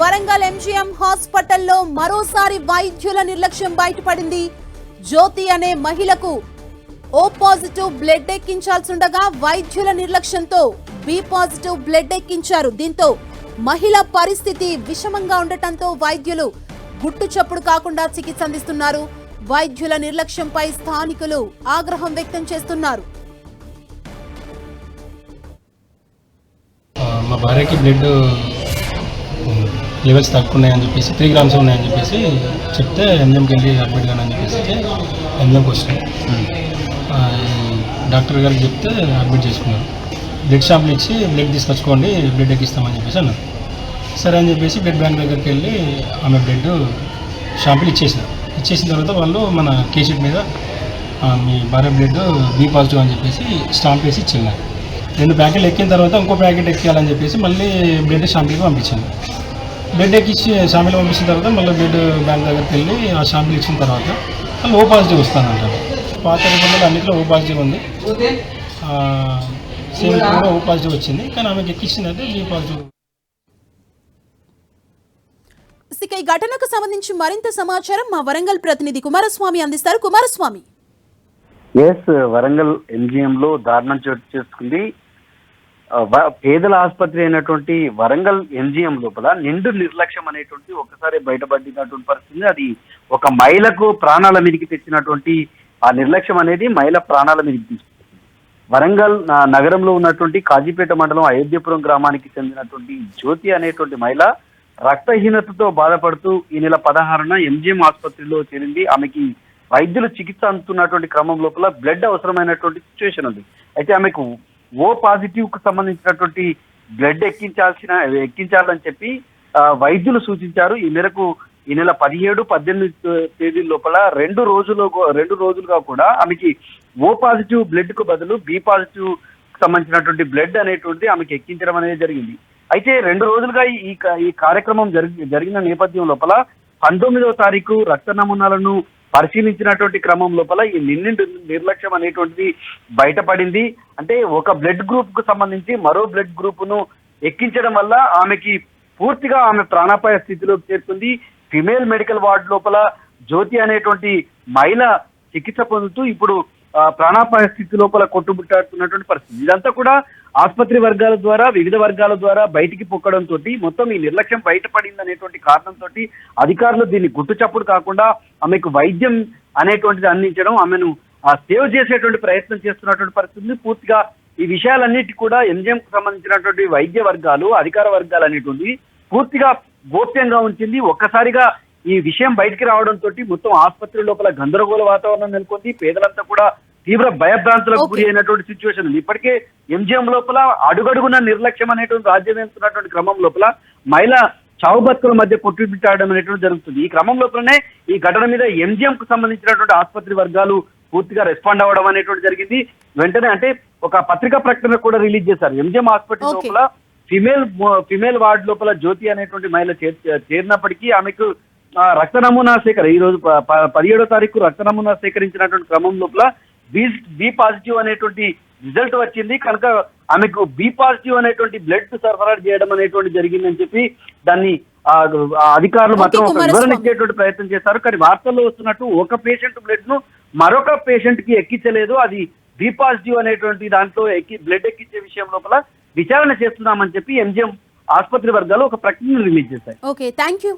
Warangal MGM హాస్పిటల్లో మరోసారి వైద్యుల నిర్లక్ష్యం బయటపడింది. జ్యోతి అనే మహిళకు ఓ పాజిటివ్ బ్లడ్ ఎక్కించాల్సిండగా వైద్యుల నిర్లక్ష్యంతో బి పాజిటివ్ బ్లడ్ ఎక్కించారు. దీంతో మహిళ పరిస్థితి విషమంగా ఉండటంతో వైద్యులు గుట్టు చప్పుడు కాకుండా చికిత్స అందిస్తున్నారు. వైద్యుల నిర్లక్ష్యంపై స్థానికులు ఆగ్రహం వ్యక్తం చేస్తున్నారు. మా భార్యకి బ్లడ్ లెవెల్స్ తక్కువ ఉన్నాయని చెప్పేసి త్రీ గ్రామ్స్ ఉన్నాయని చెప్పేసి చెప్తే ఎంజిఎంకి వెళ్ళి అడ్మిట్ కానని చెప్పేసి ఎంజిఎంకి వచ్చినాం ఆ, ఈ డాక్టర్ గారికి చెప్తే అడ్మిట్ చేసుకున్నారు. బ్లడ్ షాంపుల్ ఇచ్చి బ్లడ్ తీసుకొచ్చుకోండి బ్లడ్ ఎక్కిస్తామని చెప్పేసి అన్నారు. సరే అని చెప్పేసి బ్లడ్ బ్యాంక్ దగ్గరికి వెళ్ళి ఆమె బ్లడ్ షాంపుల్ ఇచ్చేసారు ఇచ్చేసిన తర్వాత వాళ్ళు మన కేసెట్ మీద మీ భార్య బ్లడ్ బీ పాజిటివ్ అని చెప్పేసి స్టాంప్ వేసి ఇచ్చింది రెండు ప్యాకెట్లు ఎక్కిన తర్వాత ఇంకో ప్యాకెట్ ఎక్కియాలని చెప్పేసి మళ్ళీ బ్లడ్ షాంపుల్కి పంపించాను బ్లడ్ ఎక్కించి షాంపుల్ పంపించిన తర్వాత మళ్ళీ బ్లడ్ బ్యాంక్ దగ్గరికి వెళ్ళి ఆ షాంపుల్ ఇచ్చిన తర్వాత మళ్ళీ ఓ పాజిటివ్ వస్తానంటారు పాత రిపోర్ట్లో అన్నింటిలో ఓ పాజిటివ్ ఉంది. సేమ్ కూడా ఓ పాజిటివ్ వచ్చింది. కానీ ఆమెకి ఎక్కించింది అయితే బీ పాజిటివ్ ఇక ఈ ఘటనకు సంబంధించి మరింత సమాచారం మా వరంగల్ ప్రతినిధి కుమారస్వామి అందిస్తారు. కుమారస్వామి. ఎస్ వరంగల్ ఎంజిఎం లో దారుణం చోటు చేసుకుంది. పేదల ఆసుపత్రి అయినటువంటి వరంగల్ ఎంజిఎం లోపల నిండు నిర్లక్ష్యం అనేటువంటి ఒకసారి బయటపడినటువంటి పరిస్థితి. అది ఒక మహిళకు ప్రాణాల మీదకి తెచ్చినటువంటి ఆ నిర్లక్ష్యం అనేది మహిళ ప్రాణాల మీదకి తీసుకుంది వరంగల్ నా- నగరంలో ఉన్నటువంటి కాజీపేట మండలం అయోధ్యపురం గ్రామానికి చెందినటువంటి జ్యోతి అనేటువంటి మహిళ రక్తహీనతతో బాధపడుతూ ఈ నెల పదహారున ఎంజిఎం ఆసుపత్రిలో చేరింది. ఆమెకి వైద్యులు చికిత్స అందుతున్నటువంటి క్రమం లోపల బ్లడ్ అవసరమైనటువంటి సిచ్యువేషన్ ఉంది. అయితే ఆమెకు ఓ పాజిటివ్కు సంబంధించినటువంటి బ్లడ్ ఎక్కించాల్సిన ఎక్కించాలని చెప్పి వైద్యులు సూచించారు. ఈ మేరకు ఈ నెల పదిహేడు పద్దెనిమిది తేదీ లోపల రెండు రోజులు రెండు రోజులుగా కూడా ఆమెకి ఓ పాజిటివ్ బ్లడ్కు బదులు బి పాజిటివ్ సంబంధించినటువంటి బ్లడ్ అనేటువంటి ఆమెకి ఎక్కించడం అనేది జరిగింది. అయితే రెండు రోజులుగా ఈ- ఈ కార్యక్రమం జరిగి జరిగిన నేపథ్యం లోపల పంతొమ్మిదవ తారీఖు రక్త నమూనాలను పరిశీలించినటువంటి క్రమం లోపల ఈ నిన్ను నిర్లక్ష్యం అనేటువంటిది బయటపడింది. అంటే ఒక బ్లడ్ గ్రూప్కు సంబంధించి మరో బ్లడ్ గ్రూప్ను ఎక్కించడం వల్ల ఆమెకి పూర్తిగా ఆమె ప్రాణాపాయ స్థితిలోకి చేరుకుంది. ఫిమేల్ మెడికల్ వార్డ్ లోపల జ్యోతి అనేటువంటి మహిళ చికిత్స పొందుతూ ఇప్పుడు ప్రాణాపాయ స్థితి లోపల కొట్టుబుట్టాడుతున్నటువంటి పరిస్థితి. ఇదంతా కూడా ఆసుపత్రి వర్గాల ద్వారా వివిధ వర్గాల ద్వారా బయటికి పొక్కడం తోటి మొత్తం ఈ నిర్లక్ష్యం బయటపడింది అనేటువంటి కారణంతో అధికారులు దీన్ని గుట్టు చప్పుడు కాకుండా ఆమెకు వైద్యం అనేటువంటిది అందించడం ఆమెను సేవ్ చేసేటువంటి ప్రయత్నం చేస్తున్నటువంటి పరిస్థితి పూర్తిగా ఈ విషయాలన్నిటి కూడా ఎంజిఎం కు సంబంధించినటువంటి వైద్య వర్గాలు అధికార వర్గాలు అనేటువంటి పూర్తిగా గోప్యంగా ఉంచింది. ఒక్కసారిగా ఈ విషయం బయటికి రావడం తోటి మొత్తం ఆసుపత్రి లోపల గందరగోళ వాతావరణం నెలకొంది. పేదలంతా కూడా తీవ్ర భయభ్రాంతులకు గురి అయినటువంటి సిచ్యువేషన్ ఉంది. ఇప్పటికే ఎంజిఎం లోపల అడుగడుగున నిర్లక్ష్యం అనేటువంటి రాజ్యం వెళ్తున్నటువంటి క్రమం లోపల మహిళ చావు బతుకుల మధ్య కొట్టుబిట్టాడడం అనేటువంటి జరుగుతుంది. ఈ క్రమం లోపలనే ఈ ఘటన మీద ఎంజిఎం కు సంబంధించినటువంటి ఆసుపత్రి వర్గాలు పూర్తిగా రెస్పాండ్ అవ్వడం అనేటువంటి జరిగింది. వెంటనే అంటే ఒక పత్రికా ప్రకటన కూడా రిలీజ్ చేశారు. MGM Okay. లోపల ఫిమేల్ ఫిమేల్ వార్డ్ లోపల జ్యోతి అనేటువంటి మహిళ చేర్- చేరినప్పటికీ ఆమెకు రక్త నమూనా సేకరణ ఈ రోజు పదిహేడో తారీఖు రక్త నమూనా సేకరించినటువంటి క్రమం లోపల బి బి పాజిటివ్ అనేటువంటి రిజల్ట్ వచ్చింది. కనుక ఆమెకు బి పాజిటివ్ అనేటువంటి బ్లడ్ సరఫరా చేయడం అనేటువంటి జరిగిందని చెప్పి దాన్ని అధికారులు మాత్రం ఒక. వివరణ ఇచ్చేటువంటి ప్రయత్నం చేశారు. కానీ వార్తల్లో వస్తున్నట్టు ఒక పేషెంట్ బ్లడ్ను మరొక పేషెంట్కి ఎక్కించలేదు. అది బి పాజిటివ్ అనేటువంటి దాంట్లో ఎక్కి బ్లడ్ ఎక్కించే విషయం లోపల విచారణ చేస్తున్నామని చెప్పి ఎంజిఎం ఆసుపత్రి వర్గాలు ఒక ప్రకటన రిలీజ్ చేశాయి. Okay thank you